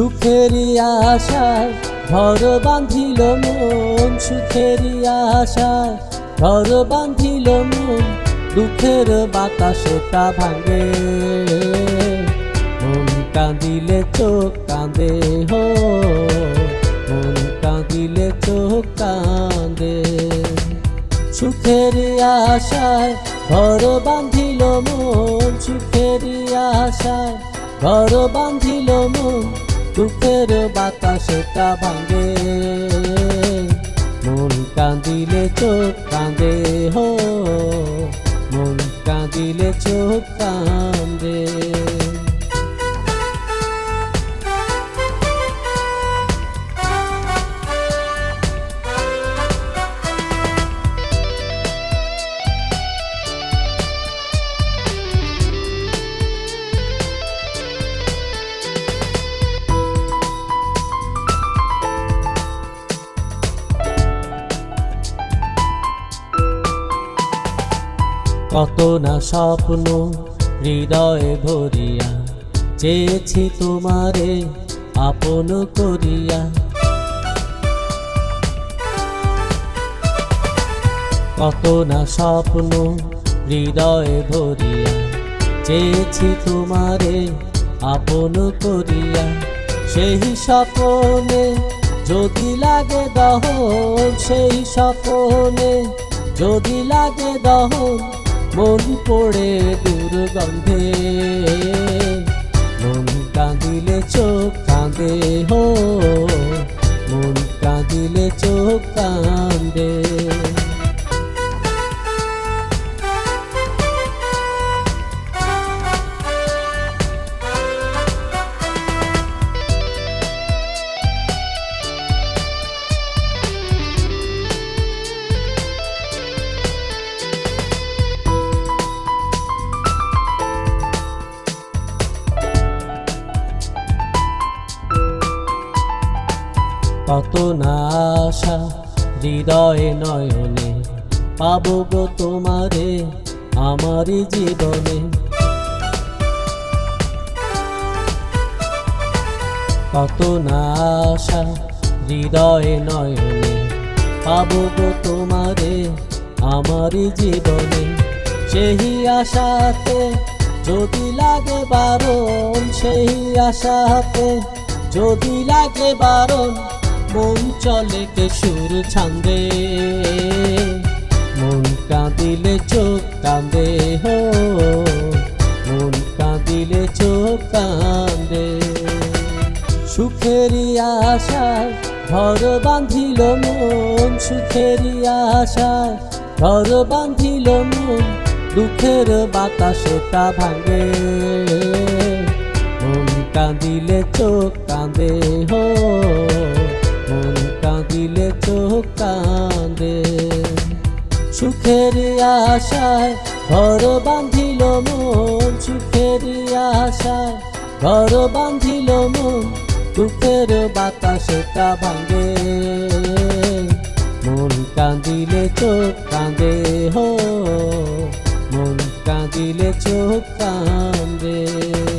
আশায় ঘর বাঁধিল মন সুখেরই আশায় ঘর বাঁধিল মন, দুঃখের বাতাসটা ভাঙে। মন কাঁদিলে চোখ কাঁদে হো, মন কাঁদিলে চোখ কাঁদে। সুখের আশায় ঘর বাঁধিল মন, সুখের আশায় ঘর বাঁধিল মন দুঃখের বাতাসটা ভাঙে। মন কাঁদিলে চোখ কাঁদে হো। মন কাঁদিলে চোখ কাঁদে। কত না স্বপ্ন হৃদয়ে ভরিয়া, চেয়েছি তোমারে আপন করিয়া। কত না স্বপ্ন হৃদয়ে ভরিয়া, চেয়েছি তোমারে আপন করিয়া। সেই স্বপনে যদি লাগে দহন, সেই স্বপনে যদি লাগে দহন মন পড়ে দুর্গন্ধে। মন কাঁদিলে চোখ কাঁদে হো। মন কাঁদিলে চোখ কাঁদে। কত না আশা হৃদয়ে নয়নে পাবো গো তোমারে আমার জীবনে। কত না আশা হৃদয়ে নয়নে পাবো গো তোমারে আমার জীবনে। সেই আশাতে যদি লাগে বারণ, সেই আশাতে যদি লাগে বারণ মন চলে কে সুর ছান্দে। মন কাঁদিলে চোখ কাঁদে, হো। মন কাঁদিলে চোখ কাঁদে। সুখেরই আশায় ঘর বাঁধিল মন। সুখেরই আশায় ঘর বাঁধিল মন। দুঃখের বাতাসটা ভাঙে। মন কাঁদিলে চোখ কাঁদে, হো। কাঁদে। সুখের আশায় ঘর বাঁধিল মন, সুখের আশায় ঘর বাঁধিল মন, দুঃখের বাতাসটা ভাঙে। মন কাঁদিলে চোখ কাঁদে, হো, মন কাঁদিলে চোখ কাঁদে।